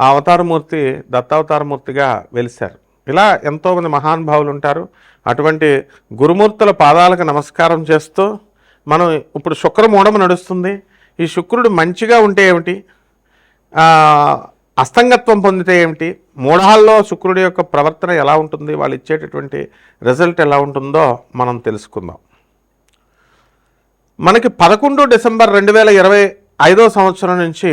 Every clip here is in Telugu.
ఆ అవతారమూర్తి దత్తావతారమూర్తిగా వెలిశారు. ఇలా ఎంతోమంది మహానుభావులు ఉంటారు. అటువంటి గురుమూర్తుల పాదాలకు నమస్కారం చేస్తూ మనం ఇప్పుడు శుక్రమూఢం నడుస్తుంది. ఈ శుక్రుడు మంచిగా ఉంటే ఏమిటి? అస్తంగత్వం పొందితే ఏమిటి? మూఢాల్లో శుక్రుడి యొక్క ప్రవర్తన ఎలా ఉంటుంది? వాళ్ళు ఇచ్చేటటువంటి రిజల్ట్ ఎలా ఉంటుందో మనం తెలుసుకుందాం. మనకి పదకొండు డిసెంబర్ రెండు వేల ఇరవై ఐదో సంవత్సరం నుంచి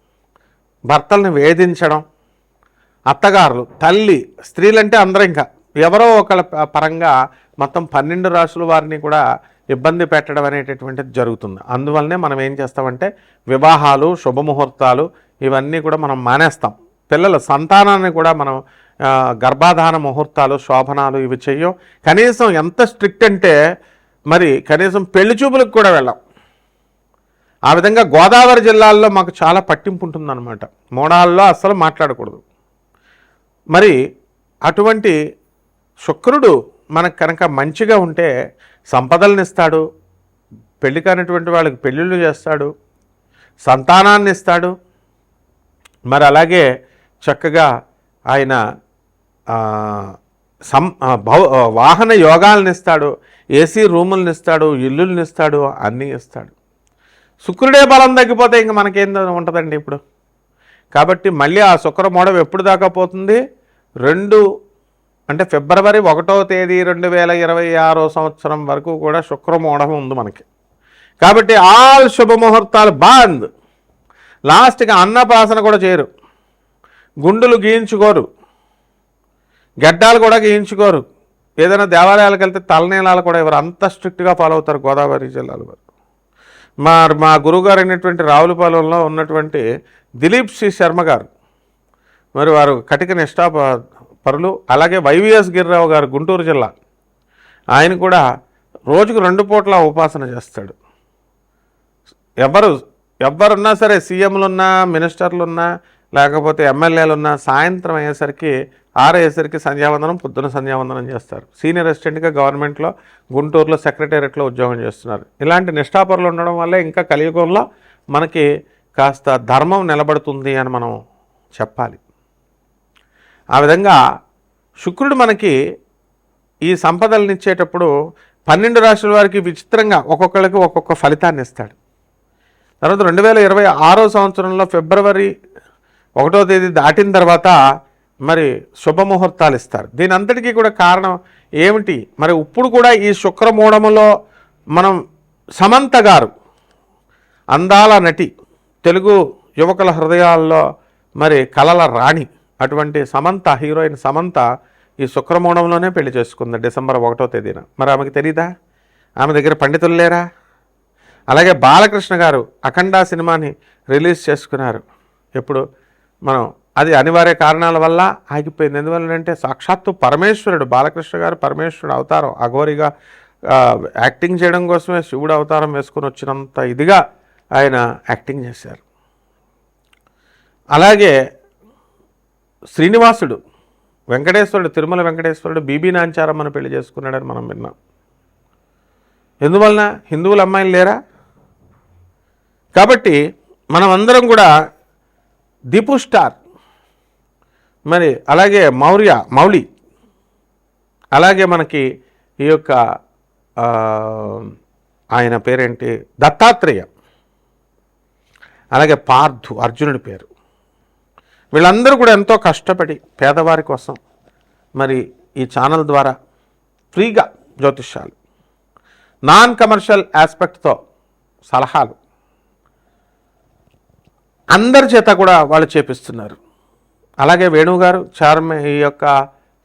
భర్తల్ని వేధించడం అత్తగారులు తల్లి స్త్రీలంటే అందరూ ఇంకా ఎవరో ఒకళ్ళ పరంగా మొత్తం పన్నెండు రాసుల వారిని కూడా ఇబ్బంది పెట్టడం అనేటటువంటిది జరుగుతుంది. అందువల్లనే మనం ఏం చేస్తామంటే వివాహాలు శుభముహూర్తాలు ఇవన్నీ కూడా మనం మానేస్తాం. పిల్లల సంతానాన్ని కూడా మనం గర్భాధాన ముహూర్తాలు శోభనాలు ఇవి చెయ్యం. కనీసం ఎంత స్ట్రిక్ట్ అంటే మరి కనీసం పెళ్ళి చూపులకు కూడా వెళ్ళాం. ఆ విధంగా గోదావరి జిల్లాల్లో మాకు చాలా పట్టింపు ఉంటుందన్నమాట మోడాల్లో అస్సలు మాట్లాడకూడదు. మరి అటువంటి శుక్రుడు మనకు కనుక మంచిగా ఉంటే సంపదలను ఇస్తాడు పెళ్ళి కానిటువంటి వాళ్ళకి పెళ్ళిళ్ళు చేస్తాడు సంతానాన్ని ఇస్తాడు మరి అలాగే చక్కగా ఆయన సం ఆ, వాహన యోగాలను ఇస్తాడు ఏసీ రూములను ఇస్తాడు ఇల్లులను ఇస్తాడు అన్నీ ఇస్తాడు. శుక్రుడే బలం తగ్గిపోతే ఇంక మనకేం ఉంటుందండి ఇప్పుడు. కాబట్టి మళ్ళీ ఆ శుక్ర మూడం ఎప్పుడు దాకా పోతుంది? రెండు అంటే ఫిబ్రవరి ఒకటో తేదీ రెండు వేల ఇరవై ఆరో సంవత్సరం వరకు కూడా శుక్రమూఢం ఉంది మనకి. కాబట్టి ఆల్ శుభముహూర్తాలు బాంద్. లాస్ట్కి అన్నప్రాసన కూడా చేయరు. గుండులు గీయించుకోరు. గడ్డాలు కూడా గీయించుకోరు. ఏదైనా దేవాలయాలకు వెళ్తే తలనీలాలు కూడా ఎవరు అంత స్ట్రిక్ట్గా ఫాలో అవుతారు గోదావరి జిల్లాలో వారు. మా మా గురువుగారు అయినటువంటి రావులపాలెంలో ఉన్నటువంటి దిలీప్ సి. శర్మ గారు. మరి వారు కటిక నిష్టా పరులు. అలాగే వైవిఎస్ గిరిరావు గారు గుంటూరు జిల్లా. ఆయన కూడా రోజుకు రెండు పూట్ల ఉపాసన చేస్తాడు. ఎవరు ఎవరున్నా సరే సీఎంలు ఉన్నా మినిస్టర్లు ఉన్నా లేకపోతే ఎమ్మెల్యేలు ఉన్నా సాయంత్రం అయ్యేసరికి ఆరయ్యేసరికి సంధ్యావందనం పొద్దున సంధ్యావందనం చేస్తారు. సీనియర్ అసిస్టెంట్గా గవర్నమెంట్లో గుంటూరులో సెక్రటేరియట్లో ఉద్యోగం చేస్తున్నారు. ఇలాంటి నిష్ఠాపరులు ఉండడం వల్ల ఇంకా కలియుగంలో మనకి కాస్త ధర్మం నిలబడుతుంది అని మనం చెప్పాలి. ఆ విధంగా శుక్రుడు మనకి ఈ సంపదలను ఇచ్చేటప్పుడు పన్నెండు రాష్ట్రాల వారికి విచిత్రంగా ఒక్కొక్కరికి ఒక్కొక్క ఫలితాన్ని ఇస్తాడు. తర్వాత రెండు వేల ఇరవై ఆరో సంవత్సరంలో ఫిబ్రవరి ఒకటో తేదీ దాటిన తర్వాత మరి శుభముహూర్తాలు ఇస్తారు. దీని అంతటికీ కూడా కారణం ఏమిటి? మరి ఇప్పుడు కూడా ఈ శుక్రమూఢములో మనం సమంత గారు అందాల నటి తెలుగు యువకుల హృదయాల్లో మరి కలల రాణి అటువంటి సమంత హీరోయిన్ సమంత ఈ శుక్రమూఢంలోనే పెళ్ళి చేసుకుంది డిసెంబర్ ఒకటో తేదీన. మరి ఆమెకు తెలీదా? ఆమె దగ్గర పండితులు లేరా? అలాగే బాలకృష్ణ గారు అఖండ సినిమాని రిలీజ్ చేసుకున్నారు. ఎప్పుడు? మనం అది అనివార్య కారణాల వల్ల ఆగిపోయింది. ఎందువల్లంటే సాక్షాత్తు పరమేశ్వరుడు బాలకృష్ణ గారు పరమేశ్వరుడు అవతారం అఘోరిగా యాక్టింగ్ చేయడం కోసమే శివుడు అవతారం వేసుకొని వచ్చినంత ఇదిగా ఆయన యాక్టింగ్ చేశారు. అలాగే శ్రీనివాసుడు వెంకటేశ్వరుడు తిరుమల వెంకటేశ్వరుడు బీబీ నాంచారమ్మను పెళ్ళి చేసుకున్నాడని మనం విన్నాం. ఎందువలన? హిందువుల అమ్మాయిలు లేరా? కాబట్టి మనం అందరం కూడా దీపు స్టార్ మరి అలాగే మౌర్య మౌలి అలాగే మనకి ఈ యొక్క ఆయన పేరేంటి? దత్తాత్రేయ. అలాగే పార్థు అర్జునుడి పేరు. వీళ్ళందరూ కూడా ఎంతో కష్టపడి పేదవారి కోసం మరి ఈ ఛానల్ ద్వారా ఫ్రీగా జ్యోతిష్యాలు నాన్ కమర్షియల్ ఆస్పెక్ట్తో సలహాలు అందరి చేత కూడా వాళ్ళు చేపిస్తున్నారు. అలాగే వేణువు గారు చైర్మన్ ఈ యొక్క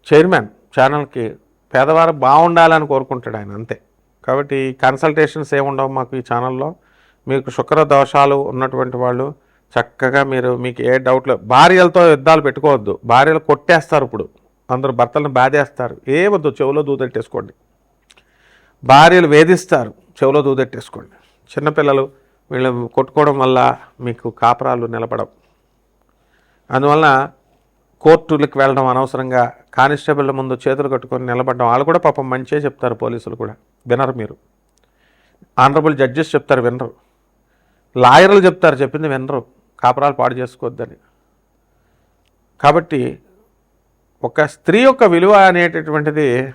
చైర్మన్ ఛానల్కి పేదవారు బాగుండాలని కోరుకుంటాడు ఆయన అంతే. కాబట్టి కన్సల్టేషన్స్ ఏముండవు మాకు ఈ ఛానల్లో. మీకు శుక్ర దోషాలు ఉన్నటువంటి వాళ్ళు చక్కగా మీరు మీకు ఏ డౌట్లు భార్యలతో యుద్ధాలు పెట్టుకోవద్దు. భార్యలు కొట్టేస్తారు ఇప్పుడు. అందరు భర్తలను బాధేస్తారు. ఏ వద్దు చెవులో దూదెట్టేసుకోండి భార్యలు వేధిస్తారు చెవులో దూదెట్టేసుకోండి చిన్నపిల్లలు వీళ్ళు కొట్టుకోవడం వల్ల మీకు కాపురాలు నిలబడవు. అందువలన కోర్టులకు వెళ్ళడం అనవసరంగా కానిస్టేబుల్ ముందు చేతులు కట్టుకొని నిలబడడం వాళ్ళు కూడా పాపం మంచిగా చెప్తారు పోలీసులు కూడా. వినరు మీరు. ఆనరబుల్ జడ్జెస్ చెప్తారు వినరు. లాయర్లు చెప్తారు చెప్పింది వినరు. కాపురాలు పాడు చేసుకోవద్దని. కాబట్టి ఒక స్త్రీ యొక్క విలువ అనేటటువంటిది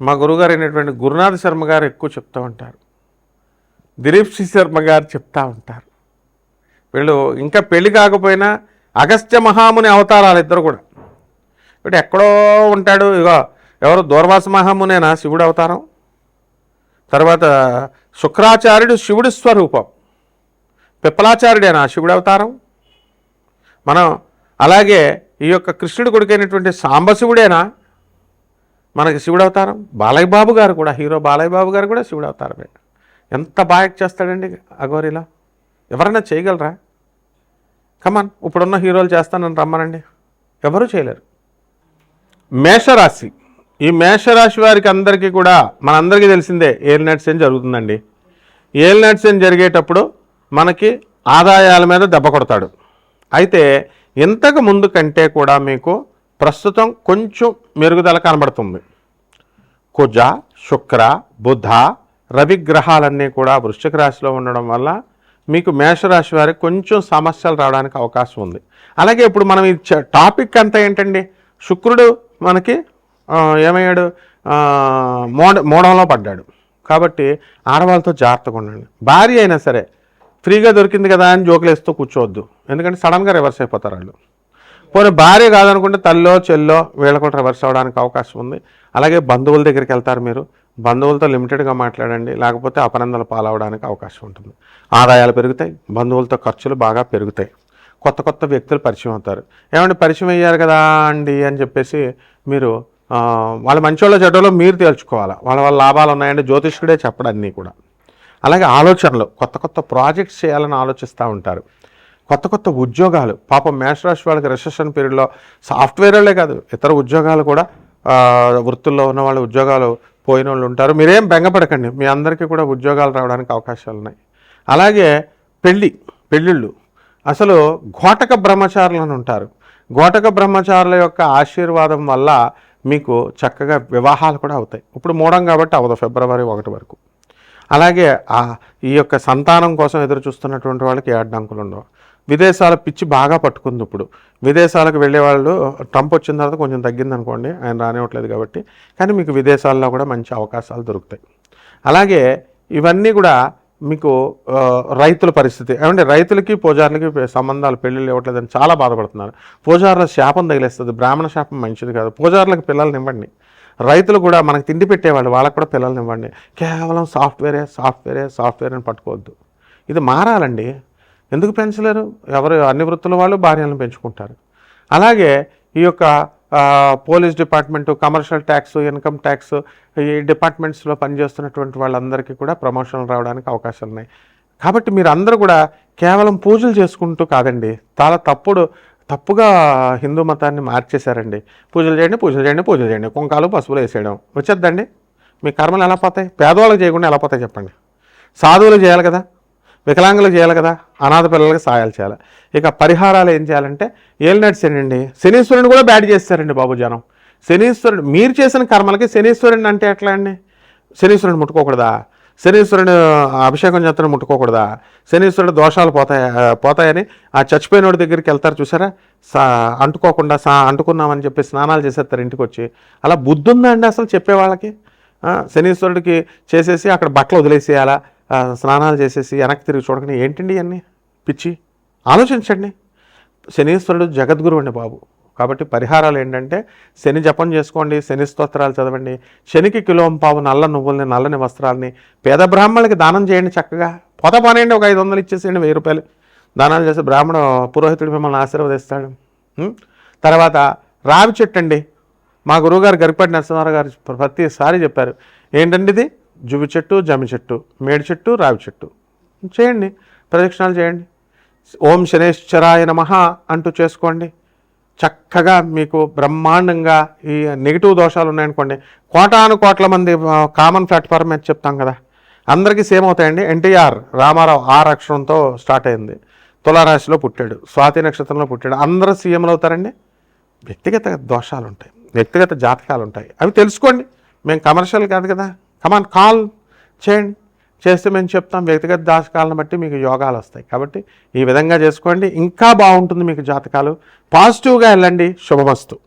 మా గురుగారు అయినటువంటి గురునాథ్ శర్మ గారు ఎక్కువ చెప్తూ ఉంటారు. దిలీప్ సి శర్మ గారు చెప్తూ ఉంటారు. వీళ్ళు ఇంకా పెళ్ళి కాకపోయినా అగస్త్య మహాముని అవతారాలు ఇద్దరు కూడా. ఇప్పుడు ఎక్కడో ఉంటాడు ఇగో ఎవరు దూర్వాస మహామునేనా శివుడు అవతారం? తర్వాత శుక్రాచార్యుడు శివుడి స్వరూపం. పిప్పలాచార్యుడేనా శివుడు అవతారం? మనం అలాగే ఈ యొక్క కృష్ణుడి కొడుకైనటువంటి సాంబశివుడేనా? మనకి శివుడు అవతారం. బాలయ్య బాబు గారు కూడా హీరో బాలయ్య బాబు గారు కూడా శివుడు అవతారమే. ఎంత బాగా చేస్తాడండి అఘోరిలా? ఎవరైనా చేయగలరా? కమాన్ ఇప్పుడున్న హీరోలు చేస్తానని రమ్మనండి. ఎవరూ చేయలేరు. మేషరాశి. ఈ మేషరాశి వారికి అందరికీ కూడా మనందరికీ తెలిసిందే ఏల్ నట్స్ ఏం జరుగుతుందండి. ఏల్ నట్స్ ఏం జరిగేటప్పుడు మనకి ఆదాయాల మీద దెబ్బ కొడతాడు. అయితే ఇంతకు ముందు కంటే కూడా మీకు ప్రస్తుతం కొంచెం మెరుగుదల కనబడుతుంది. కుజ శుక్ర బుధ రవి గ్రహాలన్నీ కూడా వృశ్చిక రాశిలో ఉండడం వల్ల మీకు మేషరాశి వారికి కొంచెం సమస్యలు రావడానికి అవకాశం ఉంది. అలాగే ఇప్పుడు మనం ఈ టాపిక్ అంతా ఏంటండి? శుక్రుడు మనకి ఏమయ్యాడు? మోడ మోడంలో పడ్డాడు. కాబట్టి ఆడవాళ్ళతో జాగ్రత్తగా ఉండండి. భార్య అయినా సరే ఫ్రీగా దొరికింది కదా అని జోకులేస్తూ కూర్చోవద్దు. ఎందుకంటే సడన్గా రివర్స్ అయిపోతారు వాళ్ళు. పోనీ భార్య కాదనుకుంటే తల్లో చెల్లో వీళ్ళ కూడా రివర్స్ అవ్వడానికి అవకాశం ఉంది. అలాగే బంధువుల దగ్గరికి వెళ్తారు మీరు. బంధువులతో లిమిటెడ్గా మాట్లాడండి లేకపోతే అపనందలు పాలవడానికి అవకాశం ఉంటుంది. ఆదాయాలు పెరుగుతాయి బంధువులతో ఖర్చులు బాగా పెరుగుతాయి. కొత్త కొత్త వ్యక్తులు పరిచయం అవుతారు. ఏమంటే పరిచయం అయ్యారు కదా అండి అని చెప్పేసి మీరు వాళ్ళ మంచోళ్ళ చెడ్డలో మీరు తేల్చుకోవాలి? వాళ్ళ వాళ్ళ లాభాలు ఉన్నాయంటే జ్యోతిష్కుడే చెప్పడు అన్నీ కూడా. అలాగే ఆలోచనలు కొత్త కొత్త ప్రాజెక్ట్స్ చేయాలని ఆలోచిస్తూ ఉంటారు. కొత్త కొత్త ఉద్యోగాలు పాపం మేషరాశి వాళ్ళకి రిసెషన్ పీరియడ్లో సాఫ్ట్వేర్లే కాదు ఇతర ఉద్యోగాలు కూడా వృత్తుల్లో ఉన్న వాళ్ళ ఉద్యోగాలు పోయిన వాళ్ళు ఉంటారు. మీరేం బెంగపడకండి. మీ అందరికీ కూడా ఉద్యోగాలు రావడానికి అవకాశాలు ఉన్నాయి. అలాగే పెళ్ళి పెళ్ళిళ్ళు. అసలు ఘోటక బ్రహ్మచారులు అని ఉంటారు. ఘోటక బ్రహ్మచారుల యొక్క ఆశీర్వాదం వల్ల మీకు చక్కగా వివాహాలు కూడా అవుతాయి. ఇప్పుడు మూడం కాబట్టి అవదు ఫిబ్రవరి ఒకటి వరకు. అలాగే ఈ యొక్క సంతానం కోసం ఎదురు చూస్తున్నటువంటి వాళ్ళకి ఏ అడ్డంకులు ఉండవు. విదేశాల పిచ్చి బాగా పట్టుకుంది ఇప్పుడు విదేశాలకు వెళ్ళే వాళ్ళు ట్రంప్ వచ్చిన తర్వాత కొంచెం తగ్గింది అనుకోండి ఆయన రానివ్వట్లేదు కాబట్టి. కానీ మీకు విదేశాల్లో కూడా మంచి అవకాశాలు దొరుకుతాయి. అలాగే ఇవన్నీ కూడా మీకు రైతుల పరిస్థితి. ఏమంటే రైతులకి పూజారులకి సంబంధాలు పెళ్ళిళ్ళు ఇవ్వట్లేదని చాలా బాధపడుతున్నారు. పూజారుల శాపం తగిలేస్తుంది. బ్రాహ్మణ శాపం మంచిది కాదు. పూజారులకు పిల్లల్ని ఇవ్వండి. రైతులు కూడా మనకు తిండి పెట్టేవాళ్ళు వాళ్ళకు కూడా పిల్లల్ని ఇవ్వండి. కేవలం సాఫ్ట్వేరే సాఫ్ట్వేరే సాఫ్ట్వేర్ అని పట్టుకోవద్దు. ఇది మారాలండి. ఎందుకు పెంచలేరు? ఎవరు అన్ని వృత్తుల వాళ్ళు భార్యలను పెంచుకుంటారు. అలాగే ఈ యొక్క police department commercial tax income tax ఈ డిపార్ట్మెంట్స్లో పనిచేస్తున్నటువంటి వాళ్ళందరికీ కూడా ప్రమోషన్లు రావడానికి అవకాశాలు ఉన్నాయి. కాబట్టి మీరు అందరూ కూడా కేవలం పూజలు చేసుకుంటూ కాదండి చాలా తప్పుడు తప్పుగా హిందూ మతాన్ని మార్చేశారండి. పూజలు చేయండి పూజలు చేయండి పూజలు చేయండి. కుంకాలు పసుపులు వేసేయడం. వచ్చేద్దండి. మీ కర్మలు ఎలా పోతాయి? పేదవాళ్ళకి చేయకుండా ఎలా పోతాయి చెప్పండి. సాధువులు చేయాలి కదా. వికలాంగులకు చేయాలి కదా అనాథ పిల్లలకి సాయాలు చేయాలి. ఇక పరిహారాలు ఏం చేయాలంటే ఏలినాటి శని అండి శనీశ్వరుని కూడా బ్యాడ్ చేస్తారండి బాబు జనం. శనీశ్వరుడు మీరు చేసిన కర్మలకి శనీశ్వరుని అంటే ఎట్లా అండి? శనీశ్వరుని ముట్టుకోకూడదా? శనీశ్వరుని అభిషేకం చేతను ముట్టుకోకూడదా? శనీశ్వరుడు దోషాలు పోతాయి పోతాయని ఆ చచ్చిపోయినోడి దగ్గరికి వెళ్తారు చూసారా? సా అంటుకోకుండా సా అంటుకున్నామని చెప్పి స్నానాలు చేసేస్తారు ఇంటికి వచ్చి అలా బుద్ధి ఉందా అండి అసలు చెప్పే వాళ్ళకి? శనీశ్వరుడికి చేసేసి అక్కడ బట్టలు వదిలేసేయాలా? స్నానాలు చేసేసి వెనక్కి తిరిగి చూడకుండా ఏంటండి ఇవన్నీ? పిచ్చి? ఆలోచించండి. శనీశ్వరుడు జగద్గురు అండి బాబు. కాబట్టి పరిహారాలు ఏంటంటే శని జపం చేసుకోండి శని స్తోత్రాలు చదవండి. శనికి కిలోం పావు నల్ల నువ్వుల్ని నల్లని వస్త్రాలని పేద బ్రాహ్మణులకి దానం చేయండి చక్కగా. పొత పనేయండి ఒక ఐదు వందలు ఇచ్చేసేయండి వెయ్యి రూపాయలు. దానాలు చేసి బ్రాహ్మణ పురోహితుడు మిమ్మల్ని ఆశీర్వదిస్తాడు. తర్వాత రావి చెట్టు అండి. మా గురువుగారు గరిపాటి నరసింహారావు గారు ప్రతిసారి చెప్పారు. ఏంటండి ఇది? జువి చెట్టు జమి చెట్టు మేడి చెట్టు రావి చెట్టు. చేయండి. ప్రదక్షిణాలు చేయండి. ఓం శనేశ్వరాయ నమ అంటూ చేసుకోండి. చక్కగా మీకు బ్రహ్మాండంగా ఈ నెగిటివ్ దోషాలు ఉన్నాయనుకోండి. కోటాను కోట్ల మంది కామన్ ప్లాట్ఫామ్ అని చెప్తాం కదా. అందరికీ సేమ్ అవుతాయండి. ఎన్టీఆర్ రామారావు ఆర్ అక్షరంతో స్టార్ట్ అయింది. తులారాశిలో పుట్టాడు. స్వాతి నక్షత్రంలో పుట్టాడు. అందరూ సీఎంలు అవుతారండి. వ్యక్తిగత దోషాలు ఉంటాయి వ్యక్తిగత జాతకాలు ఉంటాయి అవి తెలుసుకోండి. మేము కమర్షియల్ కాదు కదా. కమాన్ కాల్ చేయండి చేస్తే మేము చెప్తాం. వ్యక్తిగత దాశకాలను బట్టి మీకు యోగాలు వస్తాయి. కాబట్టి ఈ విధంగా చేసుకోండి. ఇంకా బాగుంటుంది మీకు జాతకాలు. పాజిటివ్గా వెళ్ళండి. శుభమస్తు.